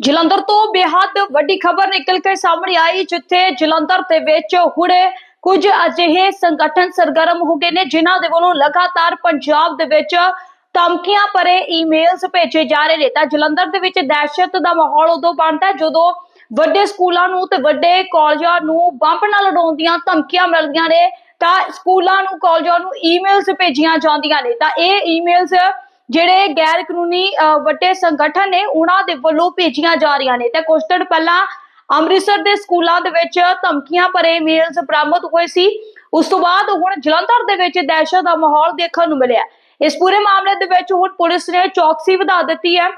ਜਲੰਧਰ ਤੋਂ ਬੇਹੱਦ ਵੱਡੀ ਖਬਰ ਨਿਕਲ ਕੇ ਸਾਹਮਣੇ ਆਈ, ਜਿੱਥੇ ਜਲੰਧਰ ਦੇ ਵਿੱਚ ਹੁਣੇ ਕੁਝ ਅਜਿਹੇ ਸੰਗਠਨ ਸਰਗਰਮ ਹੋ ਗਏ ਨੇ, ਜਿਨ੍ਹਾਂ ਦੇ ਵੱਲੋਂ ਲਗਾਤਾਰ ਪੰਜਾਬ ਦੇ ਵਿੱਚ ਧਮਕੀਆਂ ਭਰੇ ਈਮੇਲਸ ਭੇਜੇ ਜਾ ਰਹੇ ਨੇ। ਤਾਂ ਜਲੰਧਰ ਦੇ ਵਿੱਚ ਦਹਿਸ਼ਤ ਦਾ ਮਾਹੌਲ ਉਦੋਂ ਬਣਦਾ ਜਦੋਂ ਵੱਡੇ ਸਕੂਲਾਂ ਨੂੰ ਤੇ ਵੱਡੇ ਕਾਲਜਾਂ ਨੂੰ ਬੰਬ ਨਾਲ ਉਡਾਉਣ ਦੀਆਂ ਧਮਕੀਆਂ ਮਿਲਦੀਆਂ ਨੇ, ਤਾਂ ਸਕੂਲਾਂ ਨੂੰ, ਕਾਲਜਾਂ ਨੂੰ ਈਮੇਲਸ ਭੇਜੀਆਂ ਜਾਂਦੀਆਂ ਨੇ। ਤਾਂ ਇਹ ਈਮੇਲਸ ਜਿਹੜੇ ਗੈਰ ਕਾਨੂੰਨੀ ਵੱਡੇ ਸੰਗਠਨ ਨੇ, ਉਹਨਾਂ ਦੇ ਵੱਲੋਂ ਭੇਜੀਆਂ ਜਾ ਰਹੀਆਂ ਨੇ। ਤੇ ਕੁਝ ਦਿਨ ਪਹਿਲਾਂ ਅੰਮ੍ਰਿਤਸਰ ਦੇ ਸਕੂਲਾਂ ਦੇ ਵਿੱਚ ਧਮਕੀਆਂ ਭਰੇ ਮੇਲਸ ਬਰਾਮਦ ਹੋਏ ਸੀ। ਉਸ ਤੋਂ ਬਾਅਦ ਹੁਣ ਜਲੰਧਰ ਦੇ ਵਿੱਚ ਦਹਿਸ਼ਤ ਦਾ ਮਾਹੌਲ ਦੇਖਣ ਨੂੰ ਮਿਲਿਆ। ਇਸ ਪੂਰੇ ਮਾਮਲੇ ਦੇ ਵਿੱਚ ਹੁਣ ਪੁਲਿਸ ਨੇ ਚੌਕਸੀ ਵਧਾ ਦਿੱਤੀ ਹੈ।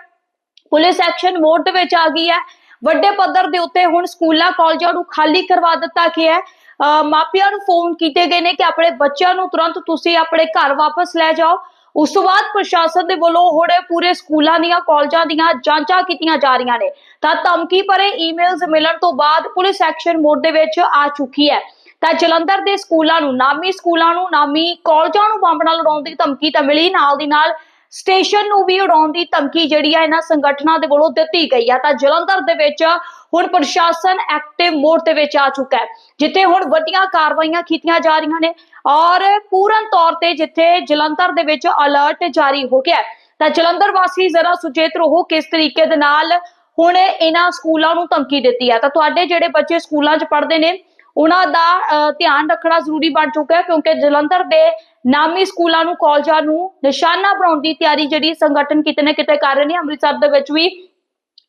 ਪੁਲਿਸ ਐਕਸ਼ਨ ਮੋਡ ਦੇ ਵਿੱਚ ਆ ਗਈ ਹੈ। ਵੱਡੇ ਪੱਧਰ ਦੇ ਉੱਤੇ ਹੁਣ ਸਕੂਲਾਂ, ਕਾਲਜਾਂ ਨੂੰ ਖਾਲੀ ਕਰਵਾ ਦਿੱਤਾ ਗਿਆ ਹੈ। ਅਹ ਮਾਪਿਆਂ ਨੂੰ ਫੋਨ ਕੀਤੇ ਗਏ ਨੇ ਕਿ ਆਪਣੇ ਬੱਚਿਆਂ ਨੂੰ ਤੁਰੰਤ ਤੁਸੀਂ ਆਪਣੇ ਘਰ ਵਾਪਸ ਲੈ ਜਾਓ। ਉਸ ਤੋਂ ਬਾਅਦ ਪ੍ਰਸ਼ਾਸਨ ਦੇ ਵੱਲੋਂ ਹੁਣ ਪੂਰੇ ਸਕੂਲਾਂ ਦੀਆਂ, ਕਾਲਜਾਂ ਦੀਆਂ ਜਾਂਚਾਂ ਕੀਤੀਆਂ ਜਾ ਰਹੀਆਂ ਨੇ। ਤਾਂ ਧਮਕੀ ਭਰੇ ਈਮੇਲਸ ਮਿਲਣ ਤੋਂ ਬਾਅਦ ਪੁਲਿਸ ਐਕਸ਼ਨ ਮੋਡ ਦੇ ਵਿੱਚ ਆ ਚੁੱਕੀ ਹੈ। ਤਾਂ ਜਲੰਧਰ ਦੇ ਸਕੂਲਾਂ ਨੂੰ, ਨਾਮੀ ਸਕੂਲਾਂ ਨੂੰ, ਨਾਮੀ ਕਾਲਜਾਂ ਨੂੰ ਬੰਬ ਨਾਲ ਉਡਾਉਣ ਦੀ ਧਮਕੀ ਤਾਂ ਮਿਲੀ। ਨਾਲ ਦੀ ਨਾਲ ਸਟੇਸ਼ਨ ਨੂੰ ਵੀ ਉਡਾਉਣ ਦੀ ਧਮਕੀ ਜਿਹੜੀ ਆ, ਇਹਨਾਂ ਸੰਗਠਨਾਂ ਦੇ ਵੱਲੋਂ ਦਿੱਤੀ ਗਈ ਆ। ਤਾਂ ਜਲੰਧਰ ਦੇ ਵਿੱਚ ਹੁਣ ਪ੍ਰਸ਼ਾਸਨ ਐਕਟਿਵ ਮੋਡ ਦੇ ਵਿੱਚ ਆ ਚੁੱਕਾ ਹੈ ਜਿੱਥੇ ਹੁਣ ਵੱਡੀਆਂ ਕਾਰਵਾਈਆਂ ਕੀਤੀਆਂ ਜਾ ਰਹੀਆਂ ਨੇ ਔਰ ਪੂਰਨ ਤੌਰ ਤੇ ਜਿੱਥੇ ਜਲੰਧਰ ਦੇ ਵਿੱਚ ਅਲਰਟ ਜਾਰੀ ਹੋ ਗਿਆ ਤਾਂ ਜਲੰਧਰ ਵਾਸੀ ਜ਼ਰਾ ਸੁਚੇਤ ਰਹੋ ਕਿਸ ਤਰੀਕੇ ਦੇ ਨਾਲ ਹੁਣ ਇਹਨਾਂ ਸਕੂਲਾਂ ਨੂੰ ਧਮਕੀ ਦਿੱਤੀ ਹੈ। ਤਾਂ ਤੁਹਾਡੇ ਜਿਹੜੇ ਬੱਚੇ ਸਕੂਲਾਂ 'ਚ ਪੜ੍ਹਦੇ ਨੇ ਉਹਨਾਂ ਦਾ ਅਹ, ਧਿਆਨ ਰੱਖਣਾ ਜ਼ਰੂਰੀ ਬਣ ਚੁੱਕਾ ਹੈ ਕਿਉਂਕਿ ਜਲੰਧਰ ਦੇ ਨਾਮੀ ਸਕੂਲਾਂ ਨੂੰ ਕਾਲਜਾਂ ਨੂੰ ਨਿਸ਼ਾਨਾ ਬਣਾਉਣ ਦੀ ਤਿਆਰੀ ਜਿਹੜੀ ਸੰਗਠਨ ਕਿਤੇ ਨਾ ਕਿਤੇ ਕਰ ਰਹੇ ਨੇ ਅੰਮ੍ਰਿਤਸਰ ਦੇ ਵਿੱਚ ਵੀ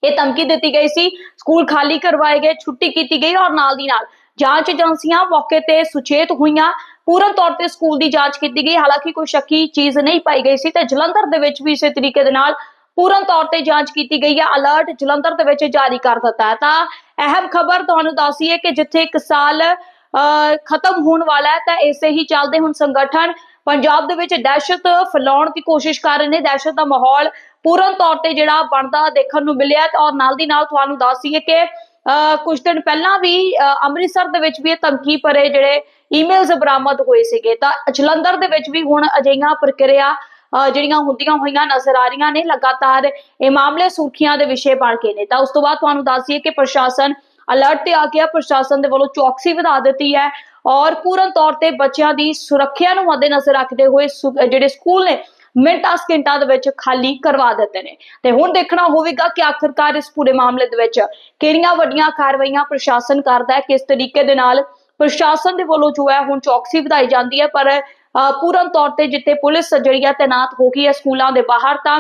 ਇਹ ਧਮਕੀ ਦਿੱਤੀ ਗਈ ਸੀ। ਸਕੂਲ ਖਾਲੀ ਕਰਵਾਏ ਗਏ, ਛੁੱਟੀ ਕੀਤੀ ਗਈ ਔਰ ਨਾਲ ਦੀ ਨਾਲ ਜਾਂਚ ਏਜੰਸੀਆਂ ਮੌਕੇ ਤੇ ਸੁਚੇਤ ਹੋਈਆਂ। ਪੂਰਨ ਤੌਰ ਤੇ ਸਕੂਲ ਦੀ ਜਾਂਚ ਕੀਤੀ ਗਈ। ਹਾਲਾਂਕਿ ਕੋਈ ਸ਼ੱਕੀ ਚੀਜ਼ ਨਹੀਂ ਪਾਈ ਗਈ ਸੀ ਤੇ ਜਲੰਧਰ ਦੇ ਵਿੱਚ ਵੀ ਇਸੇ ਤਰੀਕੇ ਦੇ ਨਾਲ ਪੂਰਨ ਤੌਰ ਤੇ ਜਾਂਚ ਕੀਤੀ ਗਈ ਹੈ। ਅਲਰਟ ਜਲੰਧਰ ਦੇ ਵਿੱਚ ਜਾਰੀ ਕਰ ਦਿੱਤਾ ਹੈ। ਤਾਂ ਅਹਿਮ ਖਬਰ ਤੁਹਾਨੂੰ ਦੱਸੀਏ ਕਿ ਜਿੱਥੇ ਇੱਕ ਸਾਲ ਖਤਮ ਹੋਣ ਵਾਲਾ ਹੈ, ਤਾਂ ਇਸੇ ਹੀ ਚੱਲਦੇ ਹੁਣ ਸੰਗਠਨ। ਪੰਜਾਬ ਦੇ ਵਿੱਚ ਦਹਿਸ਼ਤ ਫੈਲਾਉਣ ਦੀ ਕੋਸ਼ਿਸ਼ ਕਰ ਰਹੇ ਨੇ। ਦਹਿਸ਼ਤ ਦਾ ਮਾਹੌਲ ਪੂਰਨ ਤੌਰ ਤੇ ਜਿਹੜਾ ਬਣਦਾ ਦੇਖਣ ਨੂੰ ਮਿਲਿਆ ਔਰ ਨਾਲ ਦੀ ਨਾਲ ਤੁਹਾਨੂੰ ਦੱਸੀਏ ਕਿ ਕੁਝ ਦਿਨ ਪਹਿਲਾਂ ਵੀ ਅੰਮ੍ਰਿਤਸਰ ਦੇ ਵਿੱਚ ਵੀ ਇਹ ਧਮਕੀ ਭਰੇ ਜਿਹੜੇ ਈਮੇਲਸ ਬਰਾਮਦ ਹੋਏ ਸੀਗੇ। ਤਾਂ ਜਲੰਧਰ ਦੇ ਵਿੱਚ ਵੀ ਹੁਣ ਅਜਿਹੀਆਂ ਪ੍ਰਕਿਰਿਆ ਜਿਹੜੀਆਂ ਹੁੰਦੀਆਂ ਹੋਈਆਂ ਨਜ਼ਰ ਆ ਰਹੀਆਂ ਨੇ। ਲਗਾਤਾਰ ਇਹ ਮਾਮਲੇ ਸੁਰਖੀਆਂ ਦੇ ਵਿਸ਼ੇ ਬਣ ਕੇ ਨੇ। ਤਾਂ ਉਸ ਤੋਂ ਬਾਅਦ ਤੁਹਾਨੂੰ ਦੱਸ ਦਈਏ ਕਿ ਪ੍ਰਸ਼ਾਸਨ ਅਲਰਟ ਤੇ ਆ ਗਿਆ ਪ੍ਰਸ਼ਾਸਨ ਦੇ ਵੱਲੋਂ ਚੌਕਸੀ ਵਧਾ ਦਿੱਤੀ ਹੈ ਔਰ ਪੂਰਨ ਤੌਰ ਤੇ ਬੱਚਿਆਂ ਦੀ ਸੁਰੱਖਿਆ ਨੂੰ ਮੱਦੇਨਜ਼ਰ ਰੱਖਦੇ ਹੋਏ ਜਿਹੜੇ ਸਕੂਲ ਨੇ ਮਿੰਟਾਂ ਸਕਿੰਟਾਂ ਦੇ ਵਿੱਚ ਖਾਲੀ ਕਰਵਾ ਦਿੱਤੇ ਨੇ। ਤੇ ਹੁਣ ਦੇਖਣਾ ਹੋਵੇਗਾ ਕਿ ਆਖਰਕਾਰ ਇਸ ਪੂਰੇ ਮਾਮਲੇ ਦੇ ਵਿੱਚ ਕਿਹੜੀਆਂ ਵੱਡੀਆਂ ਕਾਰਵਾਈਆਂ ਪ੍ਰਸ਼ਾਸਨ ਕਰਦਾ ਹੈ ਕਿਸ ਤਰੀਕੇ ਦੇ ਨਾਲ ਪ੍ਰਸ਼ਾਸਨ ਦੇ ਵੱਲੋਂ ਜੋ ਹੈ ਹੁਣ ਚੌਕਸੀ ਵਧਾਈ ਜਾਂਦੀ ਹੈ। ਪਰ ਅਹ, ਪੂਰਨ ਤੌਰ ਤੇ ਜਿੱਥੇ ਪੁਲਿਸ ਜਿਹੜੀ ਹੈ ਤੈਨਾਤ ਹੋ ਗਈ ਹੈ ਸਕੂਲਾਂ ਦੇ ਬਾਹਰ ਤਾਂ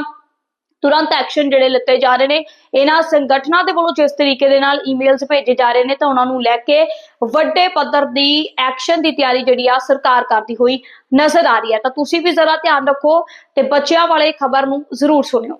ਤੁਰੰਤ ਐਕਸ਼ਨ ਜਿਹੜੇ ਲਿੱਤੇ ਜਾ ਰਹੇ ਨੇ। ਇਹਨਾਂ ਸੰਗਠਨਾਂ ਦੇ ਵੱਲੋਂ ਜਿਸ ਤਰੀਕੇ ਦੇ ਨਾਲ ਈਮੇਲਸ ਭੇਜੇ ਜਾ ਰਹੇ ਨੇ, ਤਾਂ ਉਹਨਾਂ ਨੂੰ ਲੈ ਕੇ ਵੱਡੇ ਪੱਧਰ ਦੀ ਐਕਸ਼ਨ ਦੀ ਤਿਆਰੀ ਜਿਹੜੀ ਆ ਸਰਕਾਰ ਕਰਦੀ ਹੋਈ ਨਜ਼ਰ ਆ ਰਹੀ ਹੈ। ਤਾਂ ਤੁਸੀਂ ਵੀ ਜ਼ਰਾ ਧਿਆਨ ਰੱਖੋ ਤੇ ਬੱਚਿਆਂ ਵਾਲੇ ਖਬਰ ਨੂੰ ਜ਼ਰੂਰ ਸੁਣਿਓ।